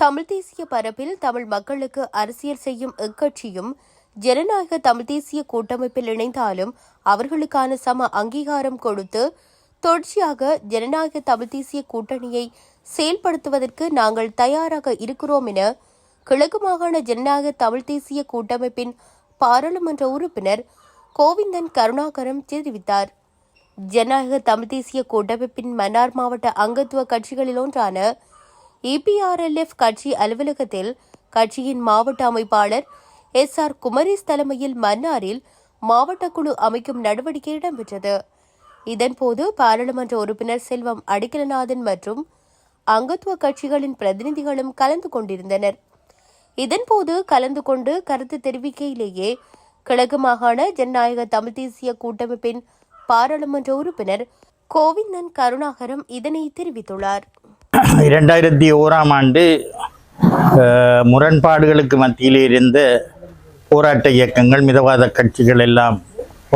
தமிழ் தேசிய பரப்பில் தமிழ் மக்களுக்கு அரசியல் செய்யும் இக்கட்சியும் ஜனநாயக தமிழ் தேசிய கூட்டமைப்பில் இணைந்தாலும் அவர்களுக்கான சம அங்கீகாரம் கொடுத்து தொடர்ச்சியாக ஜனநாயக தமிழ் தேசிய கூட்டணியை செயல்படுத்துவதற்கு நாங்கள் தயாராக இருக்கிறோம் என கிழக்கு மாகாண ஜனநாயக தமிழ் தேசிய கூட்டமைப்பின் பாராளுமன்ற உறுப்பினர் கோவிந்தன் கருணாகரம் தெரிவித்தார். ஜனநாயக தமிழ் தேசிய கூட்டமைப்பின் மன்னார் மாவட்ட அங்கத்துவ கட்சிகளில் ஒன்றான இபிஆர்எல்எஃப் கட்சி அலுவலகத்தில் கட்சியின் மாவட்ட அமைப்பாளர் எஸ் ஆர் குமரேஸ் தலைமையில் மன்னாரில் மாவட்ட குழு அமைக்கும் நடவடிக்கை இடம்பெற்றது. இதன்போது பாராளுமன்ற உறுப்பினர் செல்வம் அடிக்கலநாதன் மற்றும் அங்கத்துவ கட்சிகளின் பிரதிநிதிகளும் கலந்து கொண்டிருந்தனர். இதன்போது கலந்து கொண்டு கருத்து தெரிவிக்கையிலேயே கிழக்கு மாகாண ஜனநாயக தமிழ் தேசிய கூட்டமைப்பின் பாராளுமன்ற உறுப்பினர் கோவிந்தன் கருணாகரம் இதனை தெரிவித்துள்ளார். இரண்டாயிரத்தி ஓராம் ஆண்டு முரண்பாடுகளுக்கு மத்தியிலே இருந்த போராட்ட இயக்கங்கள் மிதவாத கட்சிகள் எல்லாம்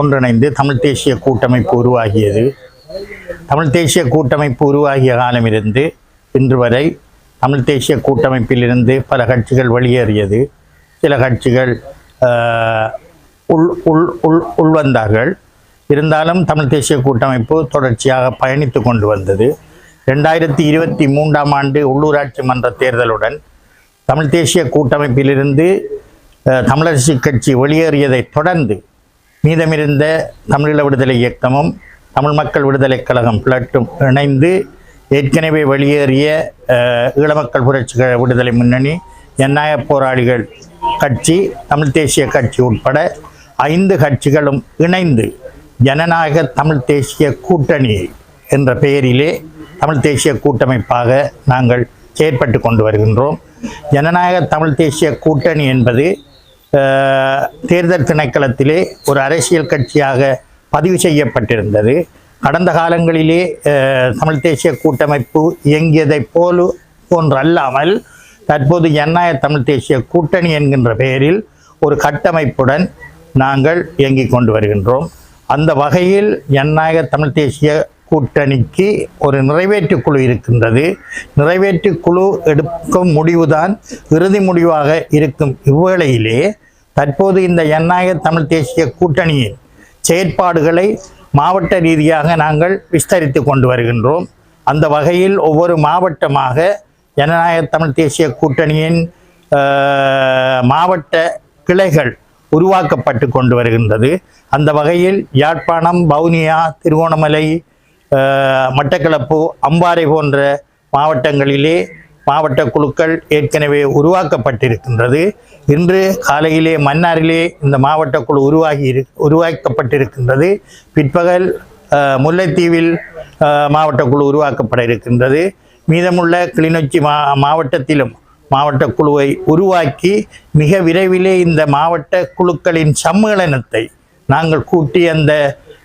ஒன்றிணைந்து தமிழ் தேசிய கூட்டமைப்பு உருவாகியது. தமிழ் தேசிய கூட்டமைப்பு உருவாகிய காலமிருந்து இன்று வரை தமிழ் தேசிய கூட்டமைப்பிலிருந்து பல கட்சிகள் வெளியேறியது. சில கட்சிகள் உள் உள் உள் உள்வந்தார்கள். இருந்தாலும் தமிழ் தேசிய கூட்டமைப்பு தொடர்ச்சியாக பயணித்து கொண்டு வந்தது. ரெண்டாயிரத்தி இருபத்தி மூன்றாம் ஆண்டு உள்ளூராட்சி மன்ற தேர்தலுடன் தமிழ் தேசிய கூட்டமைப்பிலிருந்து தமிழரசு கட்சி வெளியேறியதைத் தொடர்ந்து மீதமிருந்த தமிழீழ விடுதலை இயக்கமும் தமிழ் மக்கள் விடுதலை கழகம் பிளட்டும் இணைந்து ஏற்கனவே வெளியேறிய ஈழமக்கள் புரட்சி விடுதலை முன்னணி ஜனநாயக போராளிகள் கட்சி தமிழ் தேசிய கட்சி உட்பட ஐந்து கட்சிகளும் இணைந்து ஜனநாயக தமிழ் தேசிய கூட்டணி என்ற பெயரிலே தமிழ் தேசிய கூட்டமைப்பாக நாங்கள் செயற்பட்டு கொண்டு வருகின்றோம். ஜனநாயக தமிழ் தேசிய கூட்டணி என்பது தேர்தல் திணைக்களத்திலே ஒரு அரசியல் கட்சியாக பதிவு செய்யப்பட்டிருந்தது. கடந்த காலங்களிலே தமிழ் தேசிய கூட்டமைப்பு இயங்கியதைப் போல போன்றல்லாமல் தற்போது ஜனநாயக தமிழ் தேசிய கூட்டணி என்கின்ற பெயரில் ஒரு கட்டமைப்புடன் நாங்கள் இயங்கிக் கொண்டு வருகின்றோம். அந்த வகையில் ஜனநாயக தமிழ் தேசிய கூட்டணிக்கு ஒரு நிறைவேற்று குழு இருக்கின்றது. நிறைவேற்று குழு எடுக்கும் முடிவுதான் இறுதி முடிவாக இருக்கும் இவ்வேளையிலே தற்போது இந்த ஜனநாயக தமிழ் தேசிய கூட்டணியின் செயற்பாடுகளை மாவட்ட ரீதியாக நாங்கள் விஸ்தரித்து கொண்டு வருகின்றோம். அந்த வகையில் ஒவ்வொரு மாவட்டமாக ஜனநாயக தமிழ் தேசிய கூட்டணியின் மாவட்ட கிளைகள் உருவாக்கப்பட்டு கொண்டு வருகின்றது. அந்த வகையில் யாழ்ப்பாணம் வவுனியா திருகோணமலை மட்டக்களப்பு அம்பாறை போன்ற மாவட்டங்களிலே மாவட்ட குழுக்கள் ஏற்கனவே உருவாக்கப்பட்டிருக்கின்றது. இன்று காலையிலே மன்னாரிலே இந்த மாவட்ட குழு உருவாகி இரு உருவாக்கப்பட்டிருக்கின்றது. பிற்பகல் முல்லைத்தீவில் மாவட்ட குழு உருவாக்கப்பட இருக்கின்றது. மீதமுள்ள கிளிநொச்சி மா மாவட்டத்திலும் மாவட்ட குழுவை உருவாக்கி மிக விரைவிலே இந்த மாவட்ட குழுக்களின் சம்மேளனத்தை நாங்கள் கூட்டி அந்த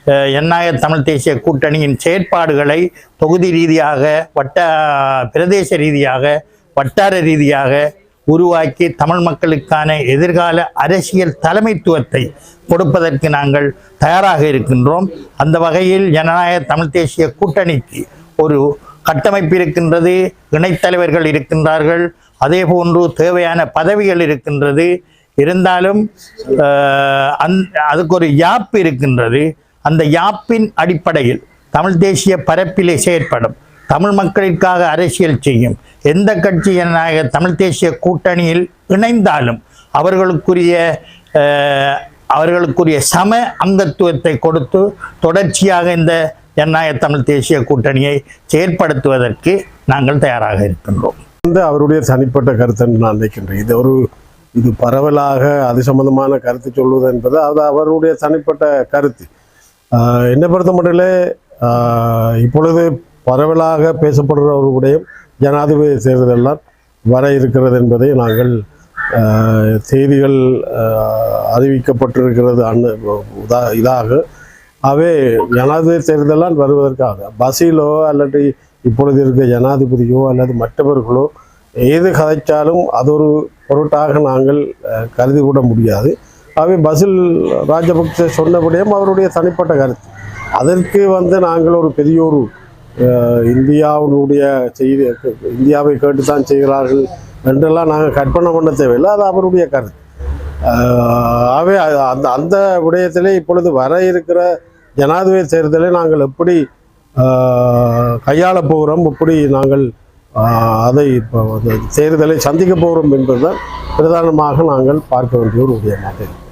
எண்ணாய தமிழ் தேசிய கூட்டணியின் செயற்பாடுகளை தொகுதி ரீதியாக வட்ட பிரதேச ரீதியாக வட்டார ரீதியாக உருவாக்கி தமிழ் மக்களுக்கான எதிர்கால அரசியல் தலைமைத்துவத்தை கொடுப்பதற்கு நாங்கள் தயாராக இருக்கின்றோம். அந்த வகையில் ஜனநாயக தமிழ் தேசிய கூட்டணிக்கு ஒரு கட்டமைப்பு இருக்கின்றது இணைத்தலைவர்கள் இருக்கின்றார்கள் அதே போன்று தேவையான பதவிகள் இருக்கின்றது. இருந்தாலும் அந் அதுக்கு ஒரு யாப் இருக்கின்றது. அந்த யாப்பின் அடிப்படையில் தமிழ் தேசிய பரப்பிலே செயற்படும். தமிழ் மக்களுக்காக அரசியல் செய்யும். எந்த கட்சி ஜனநாயக தமிழ் தேசிய கூட்டணியில் இணைந்தாலும் அவர்களுக்குரிய அவர்களுக்குரிய சம அங்கத்துவத்தை கொடுத்து தொடர்ச்சியாக இந்த ஜனநாயக தமிழ் தேசிய கூட்டணியை செயற்படுத்துவதற்கு நாங்கள் தயாராக இருக்கின்றோம். வந்து அவருடைய தனிப்பட்ட கருத்துன்னு நான் நினைக்கின்றேன். இது ஒரு இது பரவலாக அது சம்பந்தமான கருத்து சொல்வது என்பது அது அவருடைய தனிப்பட்ட கருத்து. என்னை பொறுத்த மட்டிலே இப்பொழுது பரவலாக பேசப்படுறவர்களுடைய ஜனாதிபதி தேர்தலெல்லாம் வர இருக்கிறது என்பதை நாங்கள் செய்திகள் அறிவிக்கப்பட்டிருக்கிறது அன்னு உதா இதாக. அவே ஜனாதிபதி தேர்தலாம் வருவதற்காக பஸ்ஸிலோ அல்லது இப்பொழுது இருக்க ஜனாதிபதியோ அல்லது மற்றவர்களோ எது கதைச்சாலும் அது ஒரு பொருட்டாக நாங்கள் கருதி கூட முடியாது. அவை பசில் ராஜபக்சே சொன்னபடியும் அவருடைய தனிப்பட்ட கருத்து. அதற்கு வந்து நாங்கள் ஒரு பெரிய ஒரு இந்தியாவினுடைய செய்தி இந்தியாவை கேட்டுத்தான் செய்கிறார்கள் என்றெல்லாம் நாங்கள் கற்பனை பண்ண தேவையில்லை. அது அவருடைய கருத்து. ஆகவே அந்த அந்த விடயத்திலே இப்பொழுது வர இருக்கிற ஜனாதிபதி தேர்தலை நாங்கள் எப்படி கையாளப் போகிறோம் எப்படி நாங்கள் அதை இப்போ தேர்தலை சந்திக்க போகிறோம் என்பதுதான் பிரதானமாக நாங்கள் பார்க்க வேண்டிய ஒரு விடயமாக இருக்கும்